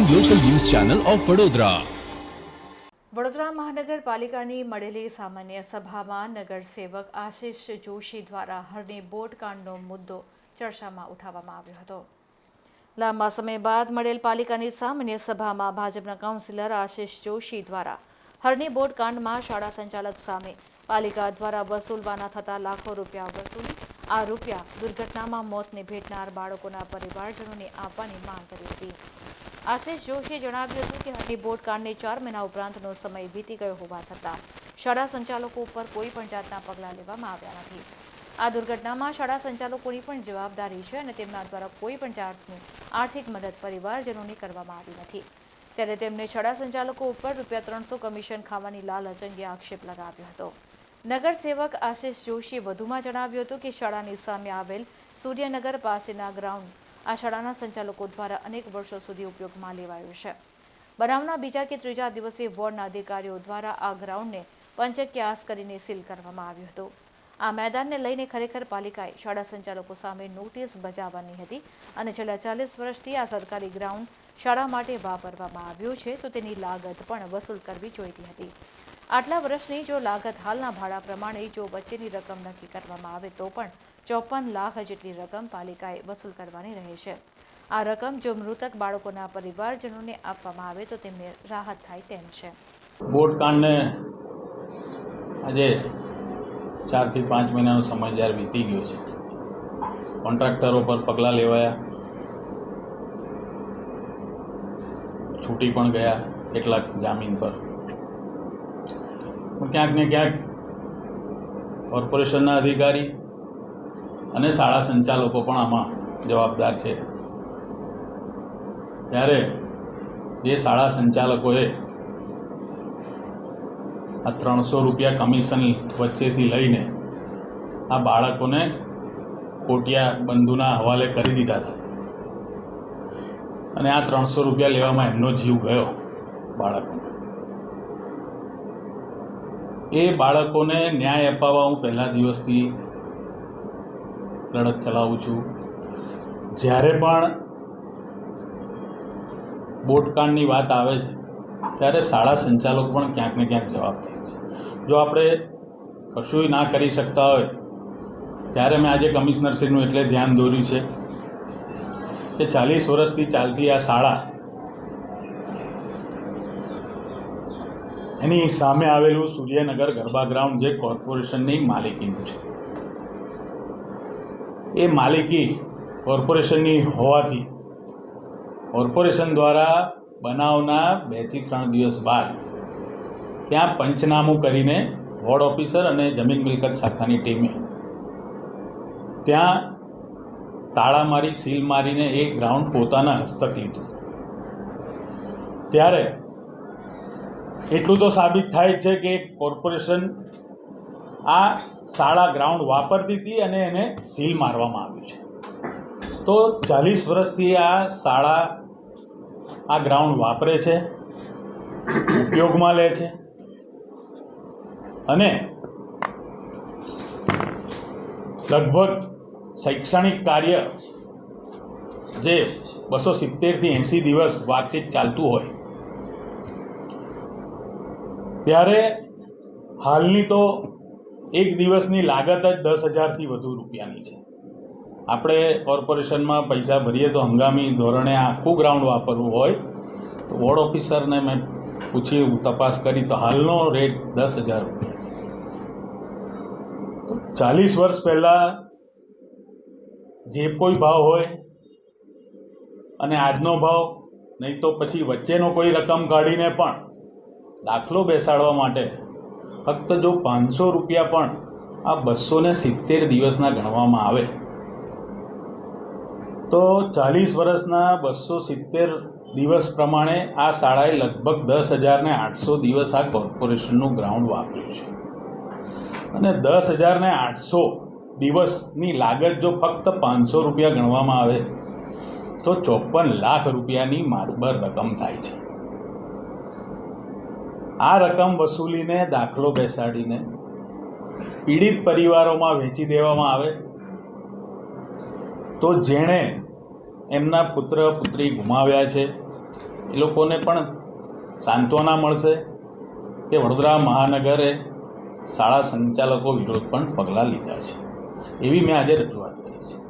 Channel of Vadodara Vadodara મહાનગરપાલિકાની મળેલી સામાન્ય સભામાં નગરસેવક આશિષ જોશી દ્વારા હરણી બોટકાંડનો મુદ્દો ચર્ચામાં ઉઠાવવામાં આવ્યો હતો. લાંબા સમય બાદ મળેલ પાલિકાની સામાન્ય સભામાં ભાજપના કાઉન્સિલર આશિષ જોશી દ્વારા હરણી બોટકાંડમાં શાળા સંચાલક સામે પાલિકા દ્વારા વસૂલવાના થતા લાખો રૂપિયા વસૂલી આ રૂપિયા દુર્ઘટનામાં મોતને ભેટનાર બાળકોના પરિવારજનોને આપવાની માંગ કરી હતી. આશિષ જોશીએ જણાવ્યું હતું કે હરની બોટ કાંડને ચાર મહિના ઉપરાંતનો સમય વીતી ગયો હોવા છતાં શાળા સંચાલકો ઉપર કોઈ પણ જાતના પગલાં લેવામાં આવ્યા નથી. આ દુર્ઘટનામાં શાળા સંચાલકોની પણ જવાબદારી છે અને તેમના દ્વારા કોઈ પણ જાતની આર્થિક મદદ પરિવારજનોને કરવામાં આવી નથી. ત્યારે તેમને શાળા સંચાલકો ઉપર રૂપિયા ત્રણસો કમિશન ખાવાની લાલચ અંગે આક્ષેપ લગાવ્યો હતો. નગરસેવક આશિષ જોશીએ વધુમાં જણાવ્યું હતું કે શાળાની સામે આવેલ સૂર્યનગર પાસેના ગ્રાઉન્ડ આ શાળાના સંચાલકો દ્વારા અનેક વર્ષો સુધી ઉપયોગમાં લેવાયું છે. બનાવના બીજા કે ત્રીજા દિવસે વોર્ડના અધિકારીઓ દ્વારા આ ગ્રાઉન્ડને પંચક્યાસ કરીને સીલ કરવામાં આવ્યું હતું. આ મેદાનને લઈને ખરેખર પાલિકાએ શાળા સંચાલકો સામે નોટિસ બજાવવાની હતી અને છેલ્લા ચાલીસ વર્ષથી આ સરકારી ગ્રાઉન્ડ શાળા માટે વાપરવામાં આવ્યું છે તો તેની લાગત પણ વસૂલ કરવી જોઈતી હતી. આટલા વર્ષની જો લાગત હાલના ભાડા પ્રમાણે જો વચ્ચેની રકમ નક્કી કરવામાં આવે તો પણ ચોપન લાખ જેટલી રકમ પાલિકાએ વસૂલ કરવાની રહે છે. આ રકમ જો મૃતક બાળકોના પરિવારજનોને આપવામાં આવે તો તેમને રાહત થાય તેમ છે. બોટકાંડને આજે ચારથી પાંચ મહિનાનો સમય જ્યારે વીતી ગયો છે. કોન્ટ્રાક્ટરો પર પગલાં લેવાયા. છૂટી પણ ગયા કેટલાક જામીન પર. ક્યાંક ને ક્યાંક કોર્પોરેશનના અધિકારી અને શાળા સંચાલકો પણ આમાં જવાબદાર છે. ત્યારે જે શાળા સંચાલકોએ આ ત્રણસો રૂપિયા કમિશન વચ્ચેથી લઈને આ બાળકોને કોટિયા બંધુના હવાલે કરી દીધા હતા. અને આ ત્રણસો રૂપિયા લેવામાં એમનો જીવ ગયો બાળકોને. એ બાળકોને ન્યાય અપાવવા હું પહેલા દિવસથી લડત ચલાવું છું. જ્યારે પણ બોટકાંડની વાત આવે છે, ત્યારે શાળા સંચાલકો પણ ક્યાંક ને ક્યાંક જવાબદાર છે. જો આપણે કશુંય ના કરી શકતા હોય, ત્યારે મેં આજે કમિશનરશ્રીનું એટલે ધ્યાન દોર્યું છે કે ચાલીસ વર્ષથી ચાલતી આ શાળા એની સામે આવેલું સૂર્યનગર ગરબા ગ્રાઉન્ડ જે કોર્પોરેશનની માલિકીનું છે. એ માલિકી કોર્પોરેશનની હોવાથી કોર્પોરેશન દ્વારા બનાવના બેથી ત્રણ દિવસ બાદ ત્યાં પંચનામું કરીને વોર્ડ ઓફિસર અને જમીન મિલકત શાખાની ટીમે ત્યાં તાળા મારી, સીલ મારીને એ ગ્રાઉન્ડ પોતાના હસ્તક લીધું. ત્યારે એટલું તો સાબિત થાય છે કે કોર્પોરેશન આ શાળા ગ્રાઉન્ડ વાપરતી હતી અને એને સીલ મારવામાં આવ્યું છે. તો ચાલીસ વર્ષથી આ શાળા આ ગ્રાઉન્ડ વાપરે છે, ઉપયોગમાં લે છે અને લગભગ શૈક્ષણિક કાર્ય જે બસો સિત્તેરથી એંસી દિવસ વાતચીત ચાલતું હોય, ત્યારે હાલની તો એક દિવસની લાગત જ દસ હજારથી વધુ રૂપિયાની છે. આપણે કોર્પોરેશનમાં પૈસા ભરીએ તો હંગામી ધોરણે આખું ગ્રાઉન્ડ વાપરવું હોય તો વોર્ડ ઓફિસરને મેં પૂછી તપાસ કરી તો હાલનો રેટ દસ હજાર રૂપિયા છે. ચાલીસ વર્ષ પહેલાં જે કોઈ ભાવ હોય અને આજનો ભાવ, નહીં તો પછી વચ્ચેનો કોઈ રકમ કાઢીને પણ દાખલો બેસાડવા માટે ફક્ત જો પાંચસો રૂપિયા પણ આ બસો ને સિત્તેર દિવસના ગણવામાં આવે. તો ચાલીસ વર્ષના બસો સિત્તેર દિવસ પ્રમાણે આ શાળાએ લગભગ દસ હજારને આઠસો દિવસ આ કોર્પોરેશનનું ગ્રાઉન્ડ વાપર્યું છે. અને દસ હજારને આઠસો દિવસની લાગત જો ફક્ત પાંચસો રૂપિયા ગણવામાં આવે, તો ચોપન લાખ રૂપિયાની માતબર રકમ થાય છે. આ રકમ વસૂલીને દાખલો બેસાડીને પીડિત પરિવારોમાં વેચી દેવામાં આવે તો જેણે એમના પુત્ર, પુત્રી ગુમાવ્યા છે, એ લોકોને પણ સાંત્વના મળશે કે વડોદરા મહાનગરે શાળા સંચાલકો વિરોધ પણ પગલાં લીધા છે. એવી મેં આજે રજૂઆત કરી છે.